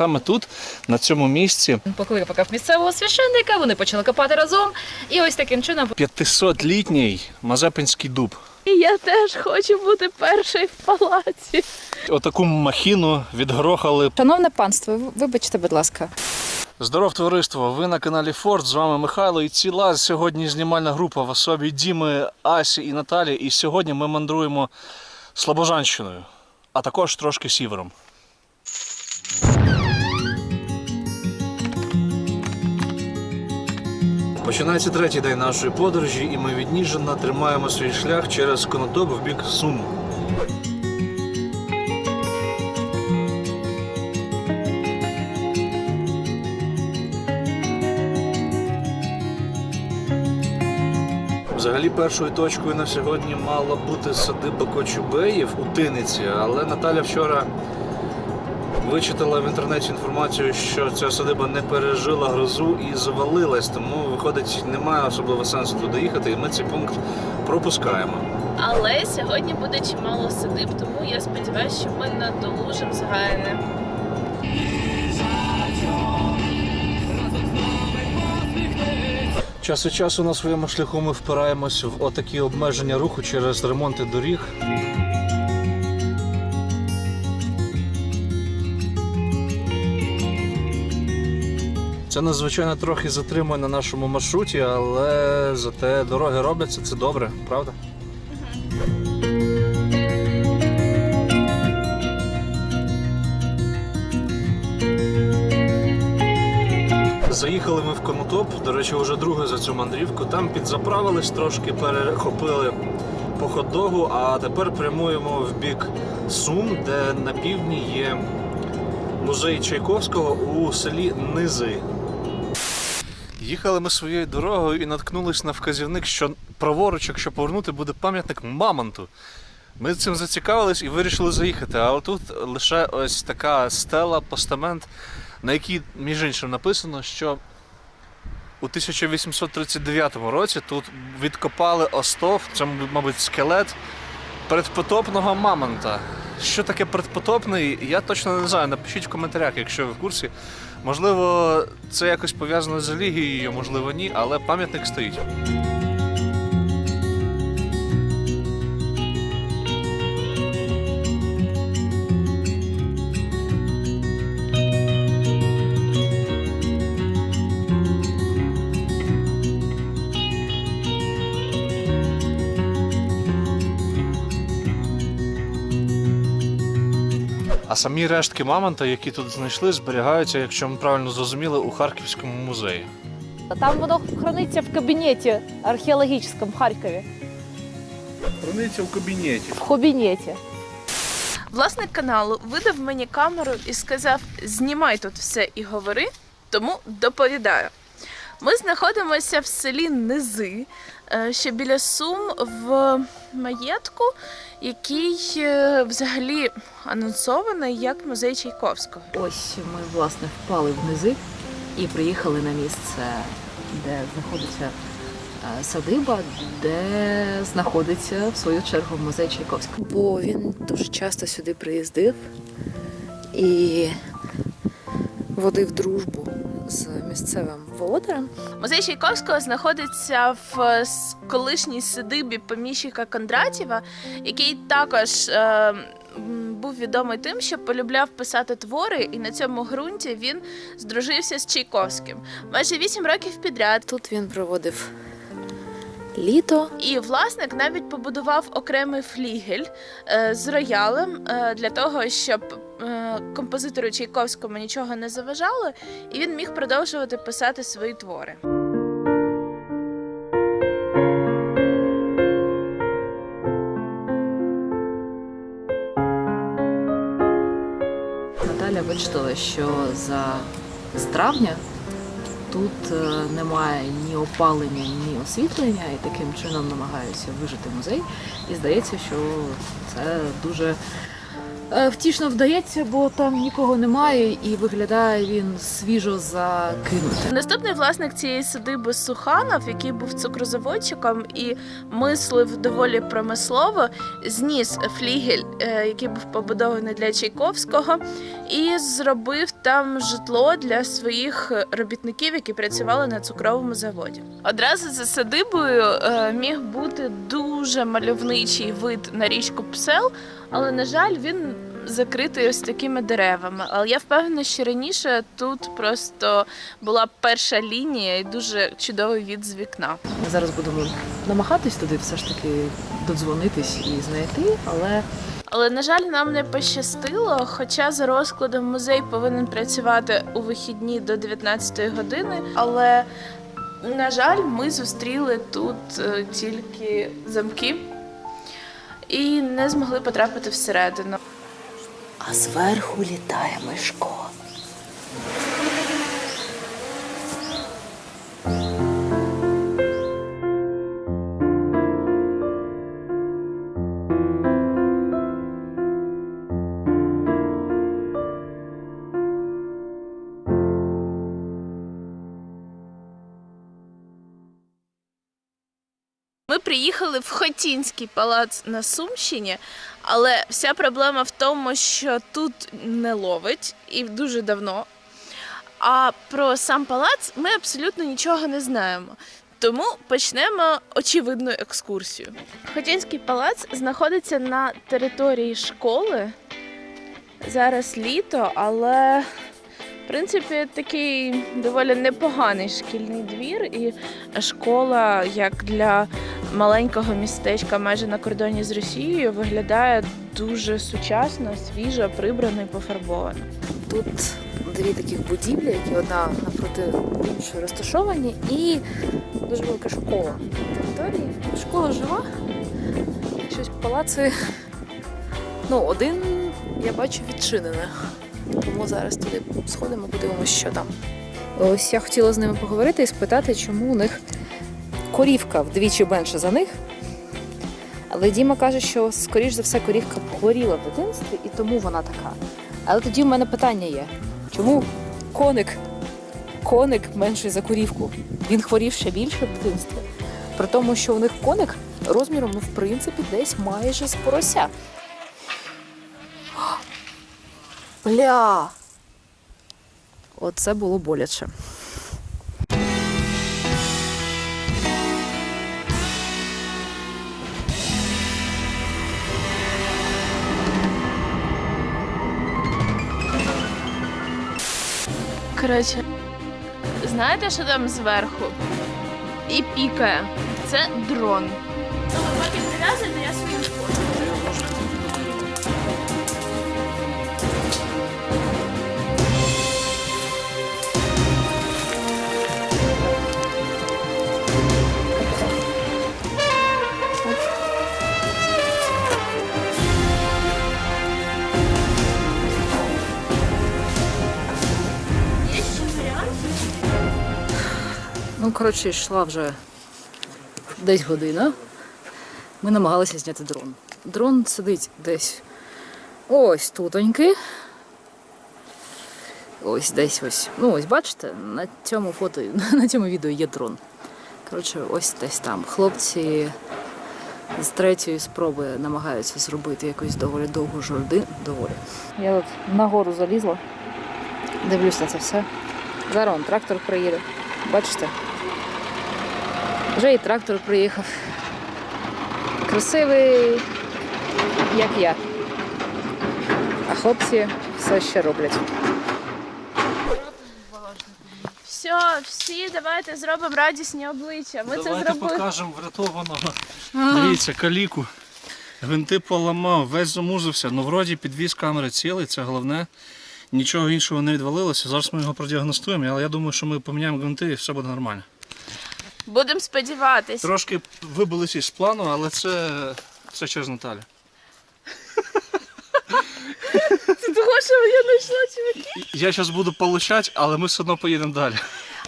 саме тут, на цьому місці, Покликав місцевого священника, вони почали копати разом. І ось таким чином 500-літній Мазепинський дуб. І я теж хочу бути першою в палаці. Отаку махіну відгрохали. Шановне панство, вибачте, будь ласка. Здоров, товариство! Ви на каналі Форд. З вами Михайло і ціла сьогодні знімальна група в особі Діми, Асі і Наталі. І сьогодні ми мандруємо Слобожанщиною, а також трошки сівером. Починається третій день нашої подорожі, і ми від тримаємо свій шлях через Конотоп в бік Сум. Взагалі першою точкою на сьогодні мала бути садиба Кочубеїв у Тиниці, але Наталя вчора вичитала в інтернеті інформацію, що ця садиба не пережила грозу і завалилась, тому виходить, немає особливо сенсу туди їхати, і ми цей пункт пропускаємо. Але сьогодні буде чимало садиб, тому я сподіваюся, що ми надолужимо згайне. Час від часу на своєму шляху ми впираємось в отакі обмеження руху через ремонти доріг. Це надзвичайно трохи затримує на нашому маршруті, але зате дороги робляться, це добре, правда? Заїхали ми в Конотоп, до речі, вже друге за цю мандрівку. Там підзаправились трошки, перехопили по хот-догу, а тепер прямуємо в бік Сум, де на півдні є музей Чайковського у селі Низи. Їхали ми своєю дорогою і наткнулись на вказівник, що праворуч, якщо повернути, буде пам'ятник Мамонту. Ми цим зацікавились і вирішили заїхати, але тут лише ось така стела, постамент, на якій, між іншим, написано, що у 1839 році тут відкопали остов, це, мабуть, скелет предпотопного мамонта. Що таке предпотопний, я точно не знаю. Напишіть в коментарях, якщо ви в курсі. Можливо, це якось пов'язано з релігією, можливо, ні, але пам'ятник стоїть. Самі рештки мамонта, які тут знайшли, зберігаються, якщо ми правильно зрозуміли, у Харківському музеї. Там воно храниться в кабінеті археологічному в Харкові. Храниться в кабінеті. В кабінеті. Власник каналу видав мені камеру і сказав: знімай тут все і говори, тому доповідаю. Ми знаходимося в селі Низи, е, що біля Сум в маєтку, який е, взагалі анонсований як музей Чайковського. Ось ми власне впали внизи і приїхали на місце, де знаходиться е, садиба, де знаходиться в свою чергу музей Чайковського. бо він дуже часто сюди приїздив і водив дружбу з місцевим володарем. Музей Чайковського знаходиться в е, колишній садибі поміщика Кондратєва, який також е, був відомий тим, що полюбляв писати твори, і на цьому ґрунті він здружився з Чайковським. Майже вісім років підряд. Тут він проводив літо. І власник навіть побудував окремий флігель е, з роялем е, для того, щоб композитору Чайковському нічого не заважало, і він міг продовжувати писати свої твори. Наталя вичитала, що за з травня тут е, немає ні опалення, ні освітлення, і таким чином намагаються вижити музей. І здається, що це дуже Е, Втішно вдається, бо там нікого немає і виглядає він свіжо закинутим. Наступний власник цієї садиби Суханов, який був цукрозаводчиком і мислив доволі промислово, зніс флігель, е, який був побудований для Чайковського, і зробив там житло для своїх робітників, які працювали на цукровому заводі. Одразу за садибою е, міг бути дуже мальовничий вид на річку Псел, але на жаль, він закритий ось такими деревами. Але я впевнена, що раніше тут просто була перша лінія і дуже чудовий від з вікна. Ми зараз будемо намагатись туди все ж таки додзвонитись і знайти, але Але на жаль, нам не пощастило. Хоча за розкладом музей повинен працювати у вихідні до 19 години. Але на жаль, ми зустріли тут е, тільки замки і не змогли потрапити всередину. А зверху літає Мишко. Приїхали в Хотінський палац на Сумщині, але вся проблема в тому, що тут не ловить і дуже давно. А про сам палац ми абсолютно нічого не знаємо. Тому почнемо очевидну екскурсію. Хотінський палац знаходиться на території школи. Зараз літо, але в принципі такий доволі непоганий шкільний двір, і школа як для маленького містечка майже на кордоні з Росією виглядає дуже сучасно, свіжо, прибрано і пофарбовано. Тут дві таких будівлі, які одна напроти іншої розташовані, і дуже велика школа на території. Школа жива. Щось палаци. Ну, один я бачу відчинене. Тому зараз туди сходимо, подивимося, що там. Ось я хотіла з ними поговорити і спитати, чому у них корівка вдвічі менше за них. Але Діма каже, що скоріш за все корівка хворіла в дитинстві, і тому вона така. Але тоді в мене питання є: чому коник, коник менший за корівку? Він хворів ще більше в дитинстві. При тому, що у них коник розміром, ну, в принципі, десь майже з порося. Бля! Оце було боляче. Коротше, знаєте, що там зверху? І пікає. Це дрон. Ну, ви поки прив'язуєте, я свою коротше, йшла вже десь година. Ми намагалися зняти дрон. Дрон сидить десь ось тутоньки. Ось десь ось. Ну, ось бачите, на цьому фото, на цьому відео є дрон. Коротше, ось десь там. Хлопці з третьої спроби намагаються зробити якусь доволі довгу жорди. Доволі. Я от нагору залізла, дивлюсь на це все. Зараз он трактор приїде. Бачите? Вже і трактор приїхав. Красивий, як я. А хлопці все ще роблять. Все, всі давайте зробимо радісні обличчя. Ми це Давайте зробили. покажемо врятованого. Дивіться, каліку. Гвинти поламав, весь замузився. Ну, вроді підвіз камери цілий, це головне. Нічого іншого не відвалилося. Зараз ми його продіагностуємо, але я думаю, що ми поміняємо гвинти і все буде нормально. Будемо сподіватись. Трошки вибилися із плану, але це, це через Наталю. Це того, що я знайшла чуваки. Я зараз буду получати, але ми все одно поїдемо далі.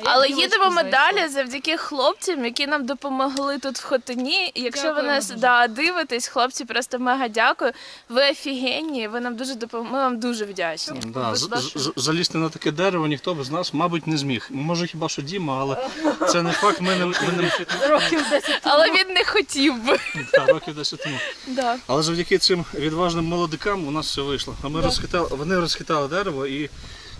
Але їдемо ми далі завдяки хлопцям, які нам допомогли тут в Хотині. І Якщо ви Дякуємо нас дуже. да, дивитесь, хлопці, просто мега дякую. Ви офігенні, ви нам дуже допом... Ми вам дуже вдячні. Да, з- з- залізти на таке дерево ніхто без нас, мабуть, не зміг. Може, хіба що Діма, але це не факт. Ми не, ми не Років 10 Але він не хотів би. та, років 10 тому. Да. Але завдяки цим відважним молодикам у нас все вийшло. А ми розхитали, вони розхитали дерево і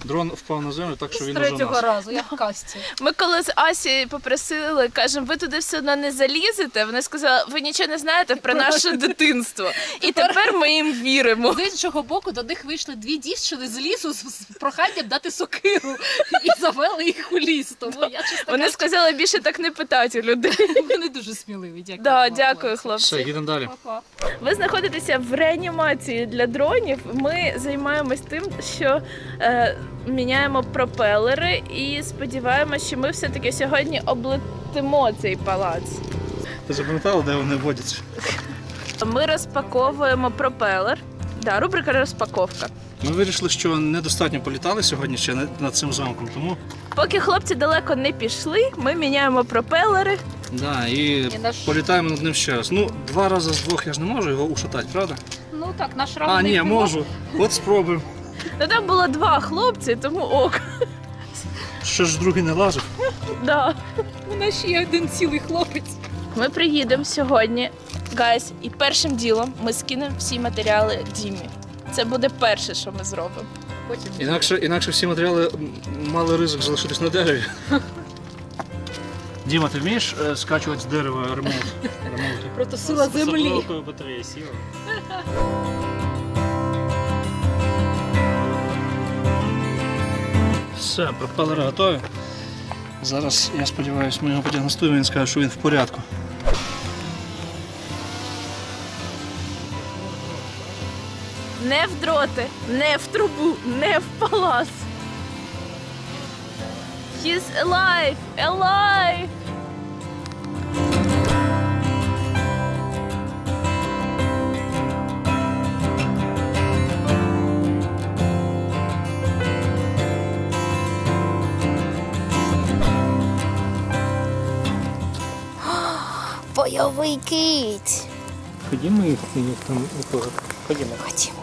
дрон впав на землю, так що з він уже третього нас. разу, як в касті. Ми коли з Асі попросили, кажемо, ви туди все одно не залізете. Вони сказали, ви нічого не знаєте про наше дитинство. І тепер ми їм віримо. З іншого боку, до них вийшли дві дівчини з лісу з з проханням дати сокиру і завели їх у ліс. Тому я чесно Вони кажучи, сказали більше так не питати у людей. вони дуже сміливі. Дякую. Да, вам, дякую, Все, хлопці. їдемо далі. Па-па. Ви знаходитеся в реанімації для дронів. Ми займаємось тим, що е, міняємо пропелери, і сподіваємося, що ми все-таки сьогодні облетимо цей палац. Ти запам'ятала, де вони водяться? Ми розпаковуємо пропелер. Да, рубрика розпаковка. Ми вирішили, що недостатньо політали сьогодні ще над- цим замком, тому Поки хлопці далеко не пішли, ми міняємо пропелери. да, і наш- політаємо над ним ще раз. Ну, два рази з двох я ж не можу його ушатати, правда? Ну так, наш А, ні, можу. От спробуємо. Ну там було два хлопці, тому ок. Що ж другий не лазив? Да. У нас ще є один цілий хлопець. Ми приїдемо сьогодні, гайс, і першим ділом ми скинемо всі матеріали Дімі. Це буде перше, що ми зробимо. Потім Інакше, інакше всі матеріали м, мали ризик залишитись на дереві. Діма, ти вмієш е, скачувати з дерева ремонт? ремонти? проти сила землі. батарея сіла. Все, пропелери готові. Зараз, я сподіваюся, ми його подіагностуємо, він скаже, що він в порядку. Не в дроти, не в трубу, не в палац. He's alive! Alive! Бойовий кить. Ходімо їх, їх там у кого. Ходімо. Ходімо.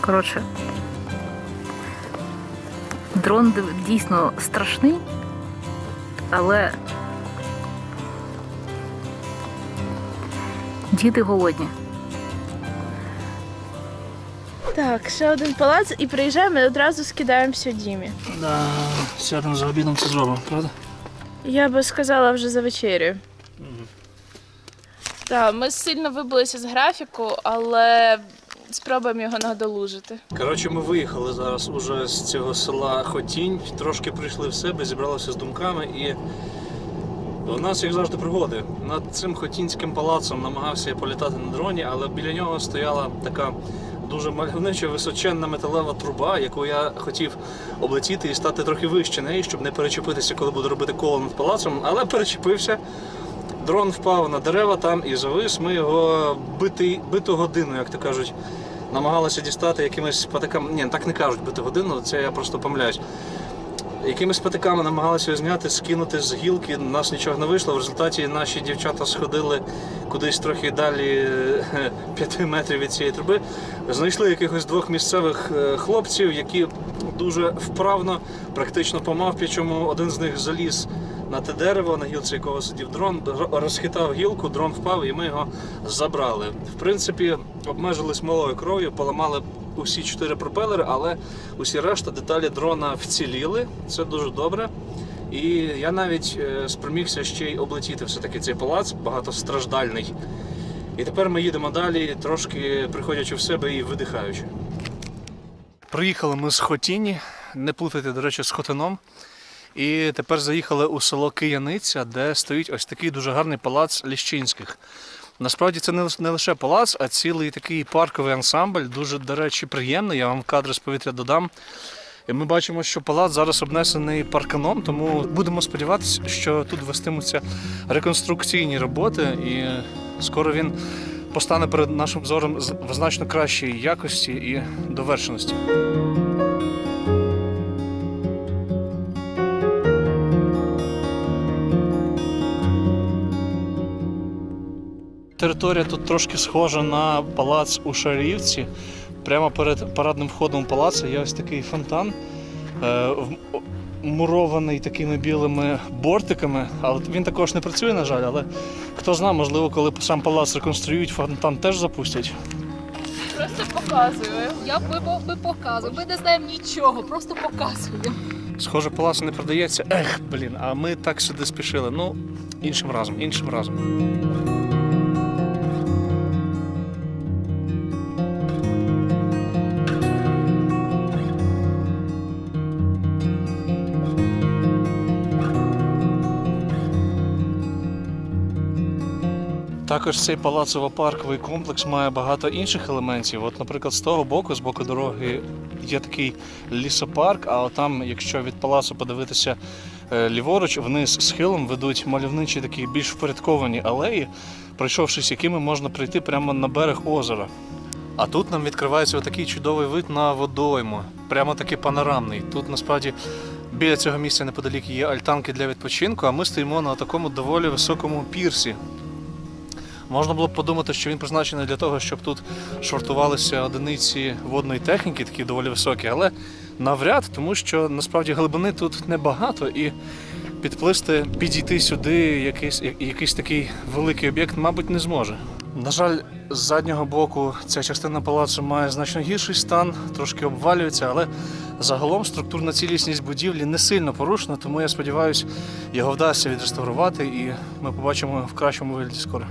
Коротше, дрон дійсно страшний, але діти голодні. Так, ще один палац і приїжджаємо і одразу скидаємося Дімі. Да, сядемо за обідом це зробимо, правда? Я би сказала вже за вечерю. Так, ми сильно вибилися з графіку, але спробуємо його надолужити. Коротше, ми виїхали зараз уже з цього села Хотінь, трошки прийшли в себе, зібралися з думками і у нас, як завжди, пригоди. Над цим Хотінським палацом намагався я політати на дроні, але біля нього стояла така дуже мальовнича височенна металева труба, яку я хотів облетіти і стати трохи вище неї, щоб не перечепитися, коли буду робити коло над палацом, але перечепився. Дрон впав на дерева там і завис. Ми його бити, биту годину, як то кажуть, намагалися дістати якимись патаками. Ні, так не кажуть биту годину, це я просто помиляюсь. Якимись патиками намагалися його зняти, скинути з гілки. У нас нічого не вийшло. В результаті наші дівчата сходили кудись трохи далі е, п'яти метрів від цієї труби. Знайшли якихось двох місцевих е, хлопців, які дуже вправно, практично по мавпічому, один з них заліз на те дерево, на гілці якого сидів дрон, розхитав гілку, дрон впав, і ми його забрали. В принципі, обмежились малою кров'ю, поламали усі чотири пропелери, але усі решта деталі дрона вціліли. Це дуже добре. І я навіть е, спромігся ще й облетіти все-таки цей палац, багатостраждальний. І тепер ми їдемо далі, трошки приходячи в себе і видихаючи. Приїхали ми з Хотіні, не плутайте, до речі, з Хотином. І тепер заїхали у село Кияниця, де стоїть ось такий дуже гарний палац Ліщинських. Насправді це не лише- палац, а цілий такий парковий ансамбль, дуже, до речі, приємний. Я вам кадри з повітря додам. І ми бачимо, що палац зараз обнесений парканом, тому будемо сподіватися, що тут вестимуться реконструкційні роботи, і скоро він постане перед нашим зором в значно кращій якості і довершеності. Територія тут трошки схожа на палац у Шарівці. Прямо перед парадним входом палацу є ось такий фонтан, е, мурований такими білими бортиками. Але він також не працює, на жаль, але хто знає, можливо, коли сам палац реконструюють, фонтан теж запустять. Просто показую. Я б ми, ми. Ми не знаємо нічого, просто показуємо. Схоже, палац не продається. Ех, блін, а ми так сюди спішили. Ну, іншим разом, іншим разом. Також цей палацово-парковий комплекс має багато інших елементів. От, наприклад, з того боку, з боку дороги, є такий лісопарк, а там, якщо від палацу подивитися е, ліворуч, вниз схилом ведуть мальовничі такі більш впорядковані алеї, пройшовшись якими можна прийти прямо на берег озера. А тут нам відкривається отакий чудовий вид на водойму, прямо такий панорамний. Тут насправді біля цього місця неподалік є альтанки для відпочинку, а ми стоїмо на такому доволі високому пірсі. Можна було б подумати, що він призначений для того, щоб тут швартувалися одиниці водної техніки, такі доволі високі, але навряд, тому що насправді глибини тут небагато і підплисти, підійти сюди якийсь, якийсь такий великий об'єкт, мабуть, не зможе. На жаль, з заднього боку ця частина палацу має значно гірший стан, трошки обвалюється, але загалом структурна цілісність будівлі не сильно порушена, тому я сподіваюся, його вдасться відреставрувати і ми побачимо в кращому вигляді скоро.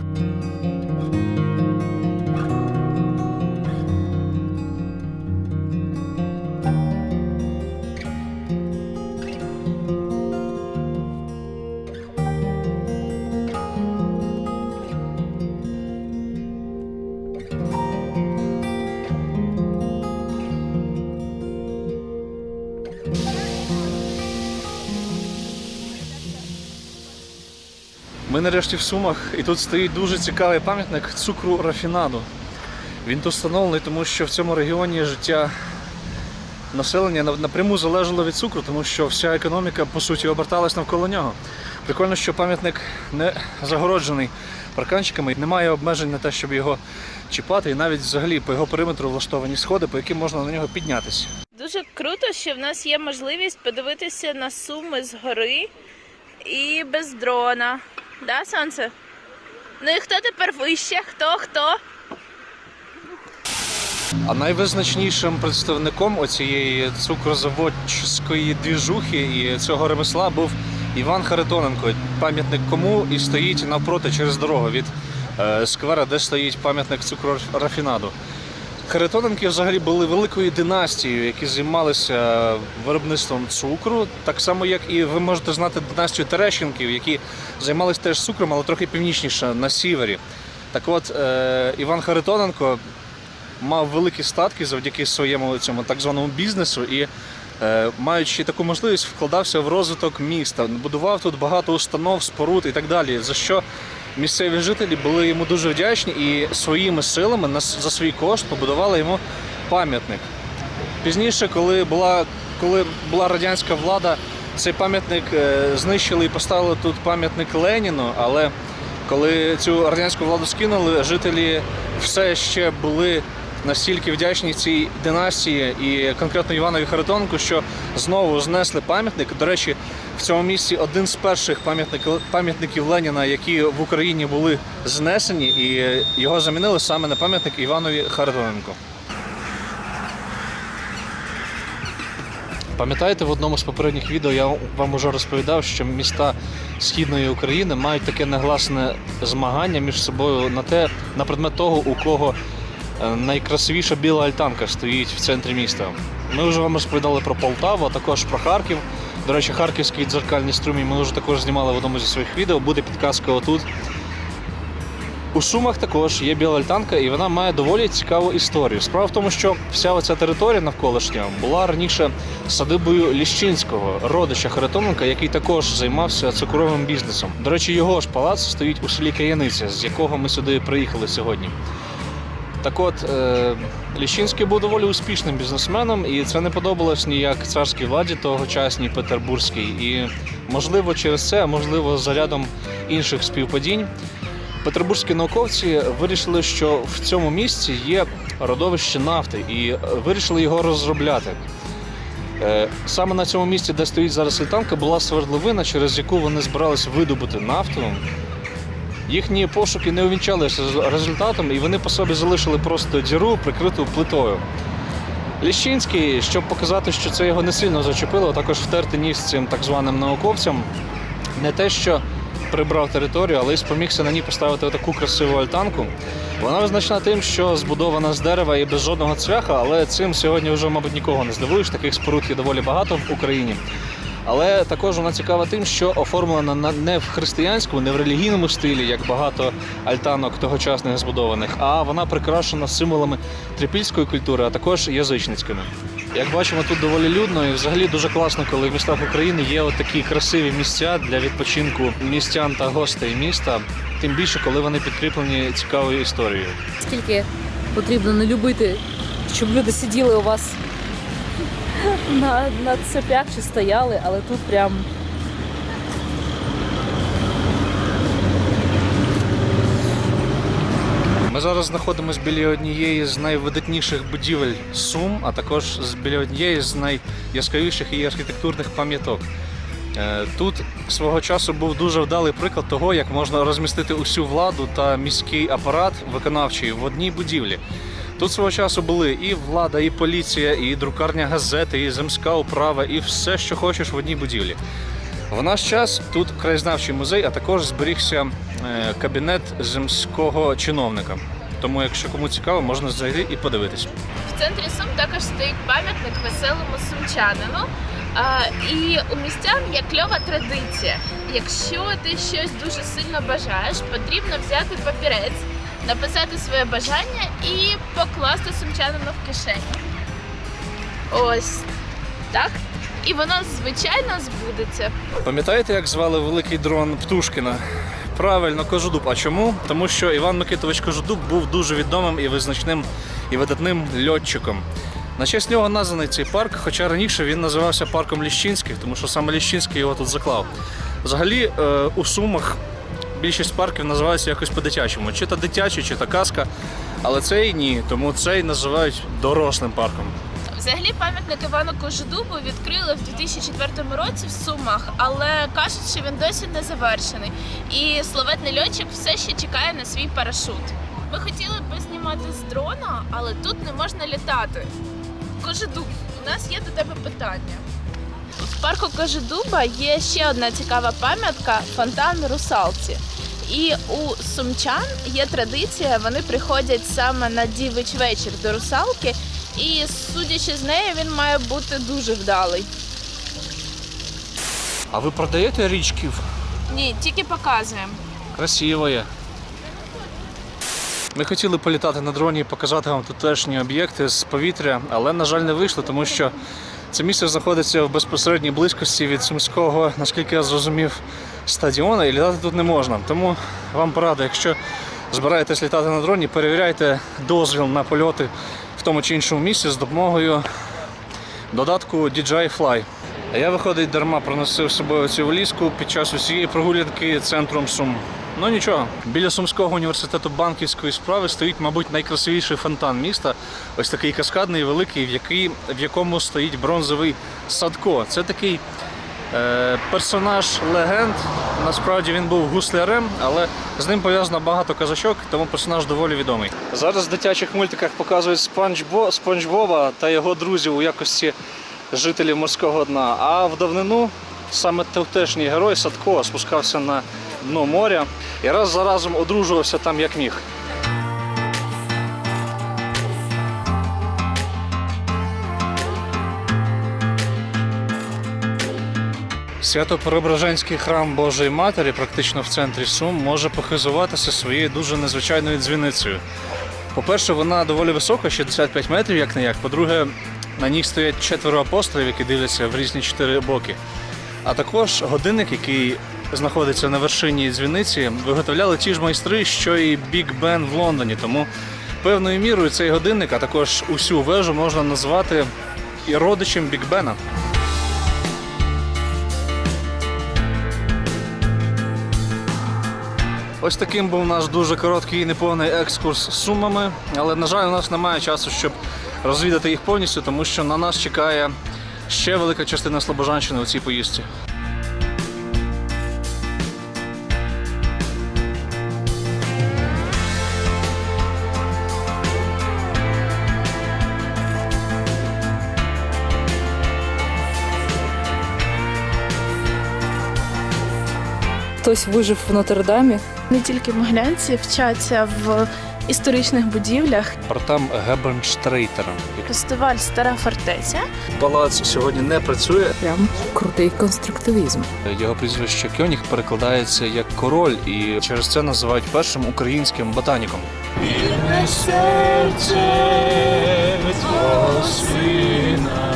Нарешті в Сумах, і тут стоїть дуже цікавий пам'ятник цукру рафінаду. Він тут встановлений, тому що в цьому регіоні життя населення напряму залежало від цукру, тому що вся економіка по суті оберталась навколо нього. Прикольно, що пам'ятник не загороджений парканчиками, немає обмежень на те, щоб його чіпати, і навіть взагалі по його периметру влаштовані сходи, по яким можна на нього піднятися. Дуже круто, що в нас є можливість подивитися на суми згори і без дрона. Да, сонце? Ну і хто тепер вище? Хто хто? А найвизначнішим представником оцієї цукрозаводської двіжухи і цього ремесла був Іван Харитоненко. Пам'ятник кому і стоїть навпроти через дорогу від е, сквера, де стоїть пам'ятник цукрорафінаду. Харитоненки взагалі були великою династією, які займалися виробництвом цукру, так само як і ви можете знати династію Терещенків, які займалися теж цукром, але трохи північніше на сівері. Так от е, Іван Харитоненко мав великі статки завдяки своєму цьому так званому бізнесу і, е, маючи таку можливість, вкладався в розвиток міста, будував тут багато установ, споруд і так далі. За що місцеві жителі були йому дуже вдячні і своїми силами за свій кошт побудували йому пам'ятник. Пізніше, коли була, коли була радянська влада, цей пам'ятник е, знищили і поставили тут пам'ятник Леніну, але коли цю радянську владу скинули, жителі все ще були настільки вдячні цій династії і конкретно Іванові Харитонку, що знову знесли пам'ятник. До речі, в цьому місці один з перших пам'ятник- пам'ятників Леніна, які в Україні були знесені, і його замінили саме на пам'ятник Іванові Харитоненку. Пам'ятаєте, в одному з попередніх відео я вам уже розповідав, що міста Східної України мають таке негласне змагання між собою на те, на предмет того, у кого найкрасивіша біла альтанка стоїть в центрі міста. Ми вже вам розповідали про Полтаву, а також про Харків. До речі, харківський дзеркальний струмінь ми вже також знімали в одному зі своїх відео. Буде підказка отут. У Сумах також є біла альтанка, і вона має доволі цікаву історію. Справа в тому, що вся оця територія навколишня була раніше садибою Ліщинського, родича Харитоненка, який також займався цукровим бізнесом. До речі, його ж палац стоїть у селі Каяниця, з якого ми сюди приїхали сьогодні. Так от, е, Ліщинський був доволі успішним бізнесменом, і це не подобалось ніяк царській владі тогочасній Петербурзькій. І, можливо, через це, а можливо, за рядом інших співпадінь, петербурзькі науковці вирішили, що в цьому місці є родовище нафти, і вирішили його розробляти. Е, Саме на цьому місці, де стоїть зараз світанка, була свердловина, через яку вони збирались видобути нафту. Їхні пошуки не увінчалися результатом, і вони по собі залишили просто діру, прикриту плитою. Ліщинський, щоб показати, що це його не сильно зачепило, також втерти ніс цим так званим науковцям. Не те, що прибрав територію, але й спомігся на ній поставити таку красиву альтанку. Вона визначена тим, що збудована з дерева і без жодного цвяха, але цим сьогодні вже, мабуть, нікого не здивуєш. Таких споруд є доволі багато в Україні. Але також вона цікава тим, що оформлена не в християнському, не в релігійному стилі, як багато альтанок тогочасних збудованих, а вона прикрашена символами трипільської культури, а також язичницькими. Як бачимо, тут доволі людно і взагалі дуже класно, коли в містах України є от такі красиві місця для відпочинку містян та гостей міста. Тим більше, коли вони підкріплені цікавою історією. Скільки потрібно не любити, щоб люди сиділи у вас на, на цепях чи стояли, але тут прям Ми зараз знаходимося біля однієї з найвидатніших будівель Сум, а також біля однієї з найяскравіших її архітектурних пам'яток. Е, Тут свого часу був дуже вдалий приклад того, як можна розмістити усю владу та міський апарат виконавчий в одній будівлі. Тут свого часу були і влада, і поліція, і друкарня газети, і земська управа, і все, що хочеш в одній будівлі. В наш час тут краєзнавчий музей, а також зберігся е, кабінет земського чиновника. Тому, якщо кому цікаво, можна зайти і подивитись. В центрі Сум також стоїть пам'ятник веселому сумчанину. А, і у містян є кльова традиція. Якщо ти щось дуже сильно бажаєш, потрібно взяти папірець, написати своє бажання і покласти сумчанину в кишеню. Ось так. І воно звичайно збудеться. Пам'ятаєте, як звали великий дрон Птушкіна? Правильно, Кожедуб. А чому? Тому що Іван Микитович Кожедуб був дуже відомим і визначним і видатним льотчиком. На честь нього названий цей парк, хоча раніше він називався парком Ліщинських, тому що саме Ліщинський його тут заклав. Взагалі, е, у Сумах більшість парків називаються якось по-дитячому, чи то дитячий, чи то казка. Але цей ні, тому цей називають дорослим парком. Взагалі пам'ятник Івану Кожедубу відкрили в 2004 році в Сумах, але кажуть, що він досі не завершений. І славетний льотчик все ще чекає на свій парашут. Ми хотіли б знімати з дрона, але тут не можна літати. Кожедуб, у нас є до тебе питання. В парку Кожедуба є ще одна цікава пам'ятка фонтан русалці. І у сумчан є традиція, вони приходять саме на дівич вечір до русалки, і судячи з нею, він має бути дуже вдалий. А ви продаєте річків? Ні, тільки показуємо. Красиво є. Ми хотіли політати на дроні і показати вам тутешні об'єкти з повітря, але, на жаль, не вийшло, тому що це місце знаходиться в безпосередній близькості від сумського, наскільки я зрозумів, стадіона, і літати тут не можна. Тому вам порада, якщо збираєтесь літати на дроні, перевіряйте дозвіл на польоти в тому чи іншому місці з допомогою додатку DJI Fly. А я, виходить, дарма проносив з собою цю валізку під час усієї прогулянки центром Сум. Ну нічого, біля Сумського університету банківської справи стоїть, мабуть, найкрасивіший фонтан міста. Ось такий каскадний, великий, в, який, в якому стоїть бронзовий садко. Це такий е, персонаж легенд. Насправді він був гуслярем, але з ним пов'язано багато казачок, тому персонаж доволі відомий. Зараз в дитячих мультиках показують Спанч Бо, Спанч Боба та його друзів у якості жителів морського дна. А в давнину саме тутешній герой Садко спускався на дно моря і раз за разом одружувався там як міг. Свято-Преображенський храм Божої Матері, практично в центрі Сум, може похизуватися своєю дуже незвичайною дзвіницею. По-перше, вона доволі висока, 65 метрів, як не як. По-друге, на ній стоять четверо апостолів, які дивляться в різні чотири боки. А також годинник, який знаходиться на вершині дзвіниці, виготовляли ті ж майстри, що і Біг Бен в Лондоні. Тому певною мірою цей годинник, а також усю вежу можна назвати і родичем Біг Бена. Ось таким був наш дуже короткий і неповний екскурс з сумами. Але, на жаль, у нас немає часу, щоб розвідати їх повністю, тому що на нас чекає ще велика частина Слобожанщини у цій поїздці. Хтось вижив в Нотр-Дамі. Не тільки моглянці вчаться в історичних будівлях. Артем Гебенштрейтера. Фестиваль Стара фортеця. Палац сьогодні не працює. Прям крутий конструктивізм. Його прізвище Кьоніг перекладається як король, і через це називають першим українським ботаніком. Вільне серце від сина